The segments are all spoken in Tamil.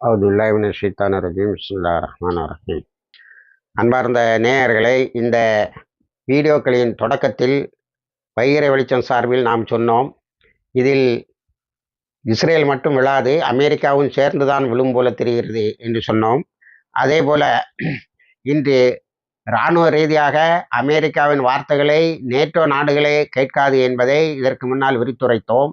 அவுதுல்லாஹிமின் ஷைத்தான ரஜீம் பிஸ்மில்லா ரஹ்மான் ரஹீம் அன்பார்ந்த நேயர்களை இந்த வீடியோக்களின் தொடக்கத்தில் வைகரை வெளிச்சம் சார்பில் நாம் சொன்னோம் இதில் இஸ்ரேல் மட்டும் விழாது அமெரிக்காவும் சேர்ந்துதான் விழும் போல தெரிகிறது என்று சொன்னோம். அதே போல இன்று இராணுவ ரீதியாக அமெரிக்காவின் வார்த்தைகளை நேட்டோ நாடுகளே கேட்காது என்பதை இதற்கு முன்னால் விரித்துரைத்தோம்.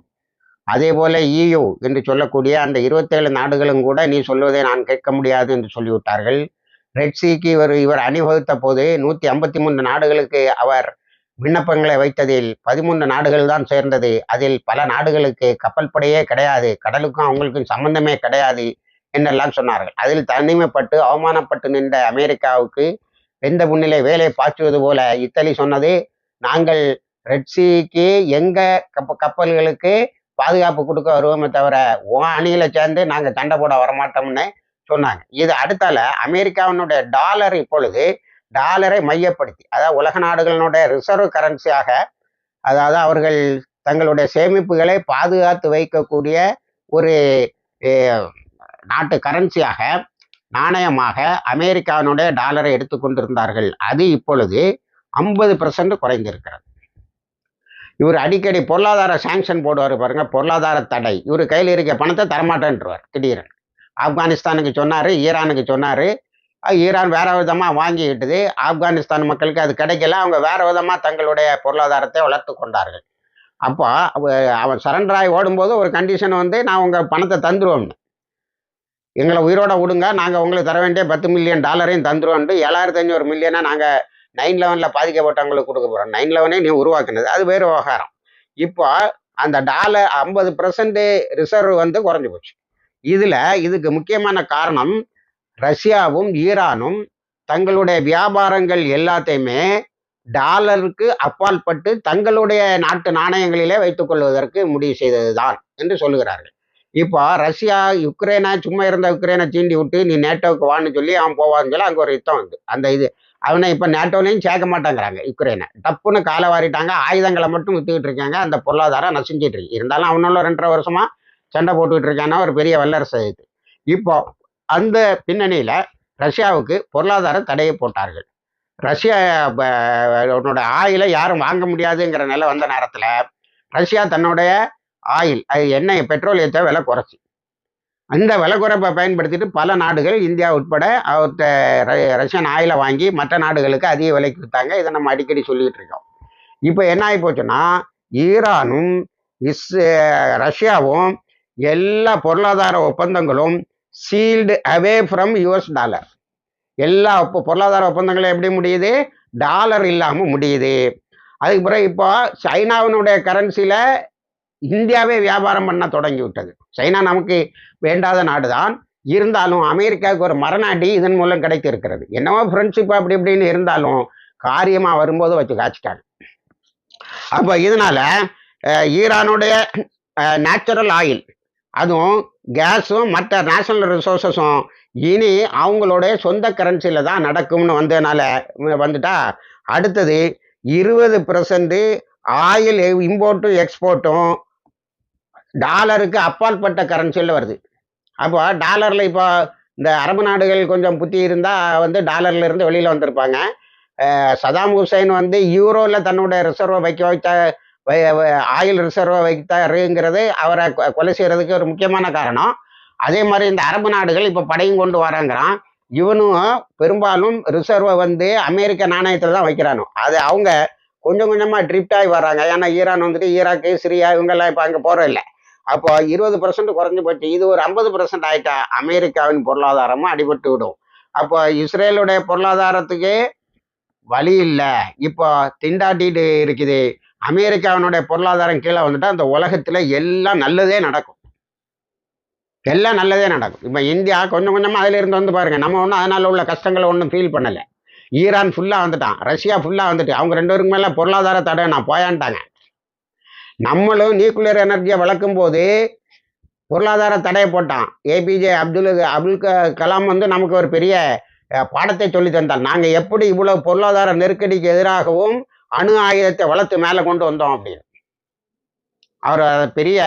அதே போல இயு என்று சொல்லக்கூடிய அந்த இருபத்தேழு நாடுகளும் கூட நீ சொல்வதை நான் கேட்க முடியாது என்று சொல்லிவிட்டார்கள். ரெட்சிக்கு இவர் இவர் அணிவகுத்த போது நூற்றி ஐம்பத்தி மூன்று நாடுகளுக்கு அவர் விண்ணப்பங்களை வைத்ததில் பதிமூன்று நாடுகள் தான் சேர்ந்தது. அதில் பல நாடுகளுக்கு கப்பல் படையே கிடையாது. கடலுக்கும் அவங்களுக்கும் சம்பந்தமே கிடையாது என்றெல்லாம் சொன்னார்கள். அதில் தனிமைப்பட்டு அவமானப்பட்டு நின்ற அமெரிக்காவுக்கு வெந்த முன்னிலை வேலை பாய்ச்சுவது போல இத்தலி சொன்னது நாங்கள் ரெட்சிக்கு எங்க கப்ப கப்பல்களுக்கு பாதுகாப்பு கொடுக்க வருவோமே தவிர உன் அணியில சேர்ந்து நாங்கள் சண்டை போட வரமாட்டோம்னு சொன்னாங்க. இது அடுத்தால அமெரிக்காவினுடைய டாலர் இப்பொழுது டாலரை மையப்படுத்தி அதாவது உலக நாடுகளினுடைய ரிசர்வ் கரன்சியாக அதாவது அவர்கள் தங்களுடைய சேமிப்புகளை பாதுகாத்து வைக்கக்கூடிய ஒரு நாட்டு கரன்சியாக நாணயமாக அமெரிக்காவினுடைய டாலரை எடுத்துக்கொண்டிருந்தார்கள். அது இப்பொழுது ஐம்பது பர்சன்ட் குறைந்திருக்கிறது. இவர் அடிக்கடி பொருளாதார சாங்ஷன் போடுவார் பாருங்க பொருளாதார தடை. இவர் கையில் இருக்க பணத்தை தரமாட்டேன்ருவார் திடீர்னு ஆப்கானிஸ்தானுக்கு சொன்னார் ஈரானுக்கு சொன்னார். ஈரான் வேற விதமாக வாங்கிக்கிட்டது. ஆப்கானிஸ்தான் மக்களுக்கு அது கிடைக்கல. அவங்க வேற விதமாக தங்களுடைய பொருளாதாரத்தை வளர்த்து கொண்டார்கள். அப்போ அவன் சரண்டராய் ஓடும்போது ஒரு கண்டிஷன் வந்து நான் உங்கள் பணத்தை தந்துடுவோம்னு எங்களை உயிரோட விடுங்க. நாங்கள் உங்களுக்கு தர வேண்டிய பத்து மில்லியன் டாலரையும் தந்துடுவோம்னு ஏழாயிரத்தி ஐநூறு மில்லியனை நாங்கள் நைன் லெவனில் பாதிக்கப்பட்டவங்களுக்கு கொடுக்க போகிறோம் நைன் லெவனே நீ உருவாக்குனது. அது வேறு விவகாரம். இப்போ அந்த டாலர் ஐம்பது பர்சன்ட் ரிசர்வ் வந்து குறைஞ்சி போச்சு. இதில் இதுக்கு முக்கியமான காரணம் ரஷ்யாவும் ஈரானும் தங்களுடைய வியாபாரங்கள் எல்லாத்தையுமே டாலருக்கு அப்பாற்பட்டு தங்களுடைய நாட்டு நாணயங்களிலே வைத்துக்கொள்வதற்கு முடிவு செய்தது தான் என்று சொல்லுகிறார்கள். இப்போ ரஷ்யா யுக்ரைனை சும்மா இருந்த யுக்ரைனை தீண்டி விட்டு நீ நேட்டோவுக்கு வான்னு சொல்லி அவன் போவான்னு சொல்லி அங்கே ஒரு யுத்தம் வந்து. அந்த இது அவனை இப்போ நேட்டோலையும் சேர்க்க மாட்டேங்கிறாங்க யுக்ரைனை டப்புன்னு காலை வாரிட்டாங்க ஆயுதங்களை மட்டும் வித்துக்கிட்டு இருக்காங்க அந்த பொருளாதாரம் நசிஞ்சிட்டு இருக்கு. இருந்தாலும் அவனுள்ள ரெண்டரை வருஷமா சண்டை போட்டுக்கிட்டு இருக்கான்னா ஒரு பெரிய வல்லரசு இது. இப்போ அந்த பின்னணியில் ரஷ்யாவுக்கு பொருளாதார தடையை போட்டார்கள். ரஷ்யா உன்னோட ஆயிலை யாரும் வாங்க முடியாதுங்கிற நிலை வந்த நேரத்தில் ரஷ்யா தன்னுடைய ஆயில் அது எண்ணெய் பெட்ரோலியத்தை விலை குறைச்சி. அந்த விலை குறைப்பை பயன்படுத்திட்டு பல நாடுகள் இந்தியா உட்பட அவர்கிட்ட ரஷ்யன் ஆயிலை வாங்கி மற்ற நாடுகளுக்கு அதிக விலைக்கு விற்றாங்க இதை நம்ம அடிக்கடி சொல்லிட்டு இருக்கோம். இப்போ என்ன ஆகி போச்சுன்னா ஈரானும் இஸ் ரஷ்யாவும் எல்லா பொருளாதார ஒப்பந்தங்களும் sealed away from US dollar எல்லா பொருளாதார ஒப்பந்தங்களும் எப்படி முடியுது? டாலர் இல்லாமல் முடியுது. அதுக்கு பிறகு இப்போ சைனாவினுடைய கரன்சியில் இந்தியாவே வியாபாரம் பண்ண தொடங்கி விட்டது சைனா நமக்கு வேண்டாத நாடு தான் இருந்தாலும் அமெரிக்காவுக்கு ஒரு மரநாடி இதன் மூலம் கிடைத்திருக்கிறது. என்னவோ ஃப்ரெண்ட்ஷிப் அப்படி இப்படின்னு இருந்தாலும் காரியமாக வரும்போது வச்சு காய்ச்சிட்டாங்க. அப்போ இதனால் ஈரானுடைய நேச்சுரல் ஆயில் அதுவும் கேஸும் மற்ற நேஷனல் ரிசோர்ஸஸும் இனி அவங்களுடைய சொந்த கரன்சியில் தான் நடக்கும்னு வந்ததுனால வந்துட்டா அடுத்தது இருபது பர்சன்ட் ஆயில் இம்போர்ட்டும் எக்ஸ்போர்ட்டும் டாலருக்கு அப்பாற்பட்ட கரன்சியில் வருது. அப்போ டாலரில் இப்போ இந்த அரபு நாடுகள் கொஞ்சம் புத்தி இருந்தால் வந்து டாலர்ல இருந்து வெளியில் வந்திருப்பாங்க. சதாம் ஹுசைன் வந்து யூரோவில் தன்னுடைய ரிசர்வை வைக்க வைத்த ஆயில் ரிசர்வை வைத்தாருங்கிறது அவரை கொலை செய்கிறதுக்கு ஒரு முக்கியமான காரணம். அதே மாதிரி இந்த அரபு நாடுகள் இப்போ படையும் கொண்டு வராங்கிறான். இவனும் பெரும்பாலும் ரிசர்வை வந்து அமெரிக்க நாணயத்தில் தான் வைக்கிறானோ. அது அவங்க கொஞ்சம் கொஞ்சமாக ட்ரிப்ட் ஆகி வராங்க. ஏன்னா ஈரான் வந்துட்டு ஈராக்கு சிரியா இவங்கெல்லாம் இப்போ அங்கே போகிறோம் இல்லை அப்போ இருபது பர்சன்ட் குறைஞ்சி போச்சு. இது ஒரு ஐம்பது பர்சன்ட் ஆயிட்டா அமெரிக்காவின் பொருளாதாரமும் அடிபட்டு விடும். அப்போ இஸ்ரேலுடைய பொருளாதாரத்துக்கு வழி இல்லை. இப்போ திண்டாட்டிட்டு இருக்குது. அமெரிக்காவினுடைய பொருளாதாரம் கீழே வந்துட்டா அந்த உலகத்தில் எல்லாம் நல்லதே நடக்கும். எல்லாம் நல்லதே நடக்கும். இப்போ இந்தியா கொஞ்சம் கொஞ்சமாக அதில் இருந்து வந்து பாருங்கள் நம்ம ஒன்றும் அதனால் உள்ள கஷ்டங்களை ஒன்றும் ஃபீல் பண்ணலை. ஈரான் ஃபுல்லாக வந்துட்டான். ரஷ்யா ஃபுல்லாக வந்துட்டு. அவங்க ரெண்டு பேருக்கு மேலே பொருளாதார தடை நான் போயான்ட்டாங்க. நம்மளும் நியூக்ளியர் எனர்ஜியை வளர்க்கும் போது பொருளாதார தடையை போட்டான். ஏபிஜே அப்துல் அப்துல் கலாம் வந்து நமக்கு ஒரு பெரிய பாடத்தை சொல்லி தந்தான் நாங்கள் எப்படி இவ்வளவு பொருளாதார நெருக்கடிக்கு எதிராகவும் அணு ஆயுதத்தை வளர்த்து மேலே கொண்டு வந்தோம் அப்படின்னு. அவர் பெரிய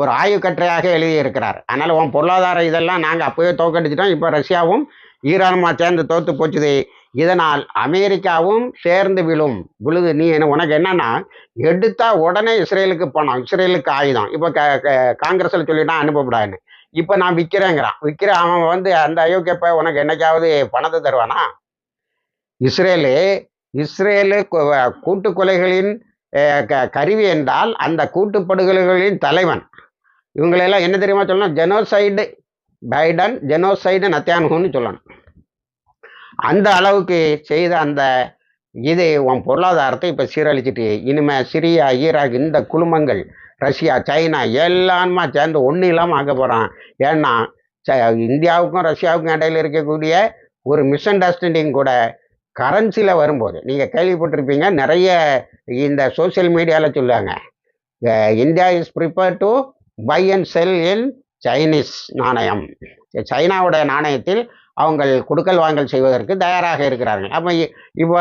ஒரு ஆய்வுக்கட்டுரையாக எழுதியிருக்கிறார். அதனால் உன் பொருளாதார இதெல்லாம் நாங்கள் அப்போவே தோக்கடிச்சிட்டோம் இப்போ ரஷ்யாவும் ஈரானுமா சேர்ந்து தோத்து போச்சுது இதனால் அமெரிக்காவும் சேர்ந்து விழும். விழுது நீ என்ன உனக்கு என்னன்னா எடுத்தா உடனே இஸ்ரேலுக்கு பணம் இஸ்ரேலுக்கு ஆயுதம். இப்போ க காங்கிரஸில் சொல்லிட்டான் அனுப்பக்கூடாதுன்னு இப்போ நான் விற்கிறேங்கிறான் விற்கிற அவன் வந்து அந்த அயோக்கியப்ப உனக்கு என்னைக்காவது பணத்தை தருவானா? இஸ்ரேலு இஸ்ரேலு கூட்டு கொலைகளின் க- கருவி என்றால் அந்த கூட்டுப்படுகொலைகளின் தலைவன். இவங்களெல்லாம் என்ன தெரியுமா சொல்லணும்? ஜெனோசைடு பைடன் ஜெனோசைடு நத்தியானுன்னு சொல்லணும். அந்த அளவுக்கு செய்த அந்த இது உன் பொருளாதாரத்தை இப்போ சீரழிச்சிட்டு இனிமே சிரியா ஈராக் இந்த குழுமங்கள் ரஷ்யா சைனா எல்லாமே சேர்ந்து ஒன்றும் இல்லாமல் ஆக போகிறான் ஏன்னா ச- இந்தியாவுக்கும் ரஷ்யாவுக்கும் இடையில இருக்கக்கூடிய ஒரு மிஸ் அண்டர்ஸ்டாண்டிங் கூட கரன்சியில் வரும்போது நீங்கள் கேள்விப்பட்டிருப்பீங்க நிறைய இந்த சோஷியல் மீடியாவில் சொல்லுவாங்க India is prepare to buy and sell in Chinese நாணயம். சைனாவோட நாணயத்தில் அவங்கள் கொடுக்கல் வாங்கல் செய்வதற்கு தயாராக இருக்கிறார்கள். அப்போ இப்போ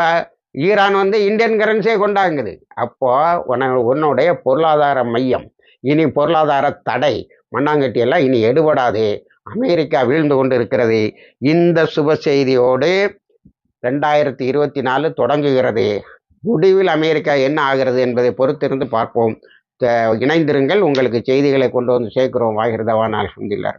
ஈரான் வந்து இந்தியன் கரன்சியை கொண்டாங்குது. அப்போது உன உன்னுடைய பொருளாதார மையம் இனி பொருளாதார தடை மண்ணாங்கட்டியெல்லாம் இனி எடுபடாது. அமெரிக்கா வீழ்ந்து கொண்டு இருக்கிறது இந்த சுப செய்தியோடு ரெண்டாயிரத்தி இருபத்தி நாலு தொடங்குகிறது. முடிவில் அமெரிக்கா என்ன ஆகிறது என்பதை பொறுத்திருந்து பார்ப்போம். இணைந்திருங்கள். உங்களுக்கு செய்திகளை கொண்டு வந்து சேர்க்கிறோம். வாகிருதவான் அலமதுல்லா